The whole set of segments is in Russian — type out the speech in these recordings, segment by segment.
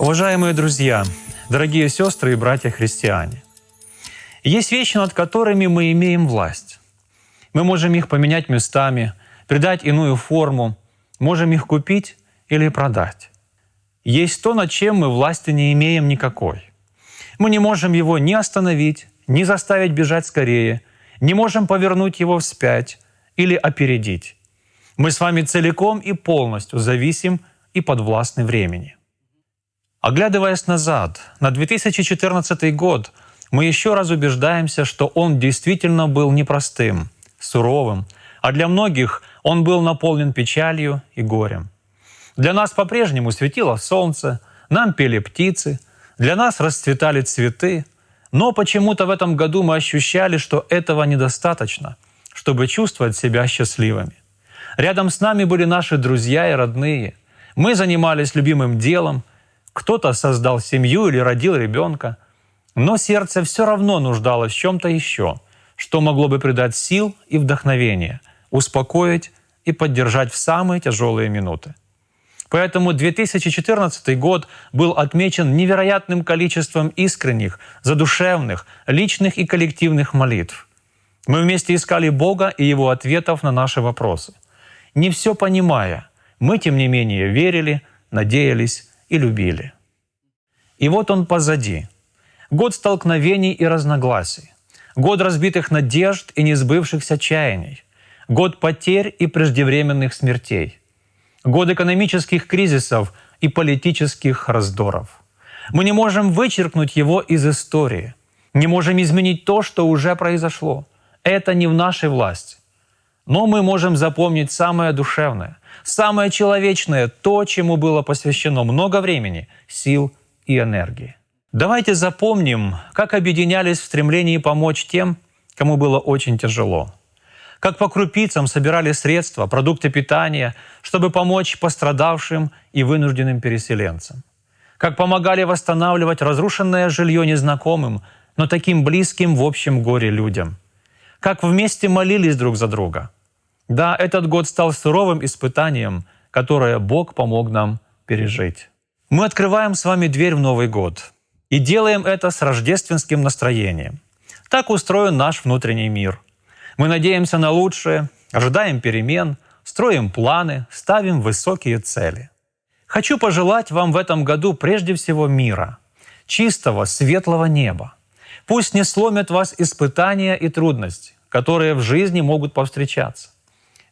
Уважаемые друзья, дорогие сестры и братья-христиане, есть вещи, над которыми мы имеем власть. Мы можем их поменять местами, придать иную форму, можем их купить или продать. Есть то, над чем мы власти не имеем никакой. Мы не можем его ни остановить, ни заставить бежать скорее, не можем повернуть его вспять или опередить. Мы с вами целиком и полностью зависим и подвластны времени. Оглядываясь назад, на 2014 год, мы еще раз убеждаемся, что он действительно был непростым, суровым, а для многих он был наполнен печалью и горем. Для нас по-прежнему светило солнце, нам пели птицы, для нас расцветали цветы, но почему-то в этом году мы ощущали, что этого недостаточно, чтобы чувствовать себя счастливыми. Рядом с нами были наши друзья и родные. Мы занимались любимым делом, кто-то создал семью или родил ребенка, но сердце все равно нуждалось в чем-то еще, что могло бы придать сил и вдохновение, успокоить и поддержать в самые тяжелые минуты. Поэтому 2014 год был отмечен невероятным количеством искренних, задушевных, личных и коллективных молитв. Мы вместе искали Бога и Его ответов на наши вопросы. Не все понимая, мы, тем не менее, верили, надеялись и любили. И вот он позади. Год столкновений и разногласий. Год разбитых надежд и несбывшихся чаяний. Год потерь и преждевременных смертей. Год экономических кризисов и политических раздоров. Мы не можем вычеркнуть его из истории. Не можем изменить то, что уже произошло. Это не в нашей власти. Но мы можем запомнить самое душевное, самое человечное, то, чему было посвящено много времени, сил и энергии. Давайте запомним, как объединялись в стремлении помочь тем, кому было очень тяжело. Как по крупицам собирали средства, продукты питания, чтобы помочь пострадавшим и вынужденным переселенцам. Как помогали восстанавливать разрушенное жилье незнакомым, но таким близким в общем горе людям. Как вместе молились друг за друга – да, этот год стал суровым испытанием, которое Бог помог нам пережить. Мы открываем с вами дверь в Новый год и делаем это с рождественским настроением. Так устроен наш внутренний мир. Мы надеемся на лучшее, ожидаем перемен, строим планы, ставим высокие цели. Хочу пожелать вам в этом году прежде всего мира, чистого, светлого неба. Пусть не сломят вас испытания и трудности, которые в жизни могут повстречаться.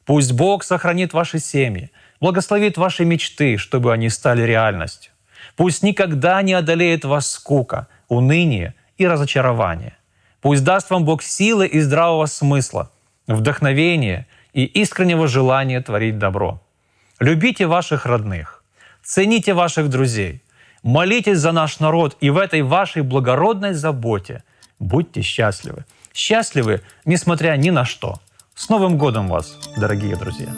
Пусть Бог сохранит ваши семьи, благословит ваши мечты, чтобы они стали реальностью. Пусть никогда не одолеет вас скука, уныние и разочарование. Пусть даст вам Бог силы и здравого смысла, вдохновения и искреннего желания творить добро. Любите ваших родных, цените ваших друзей, молитесь за наш народ и в этой вашей благородной заботе будьте счастливы. Счастливы, несмотря ни на что – с Новым годом вас, дорогие друзья!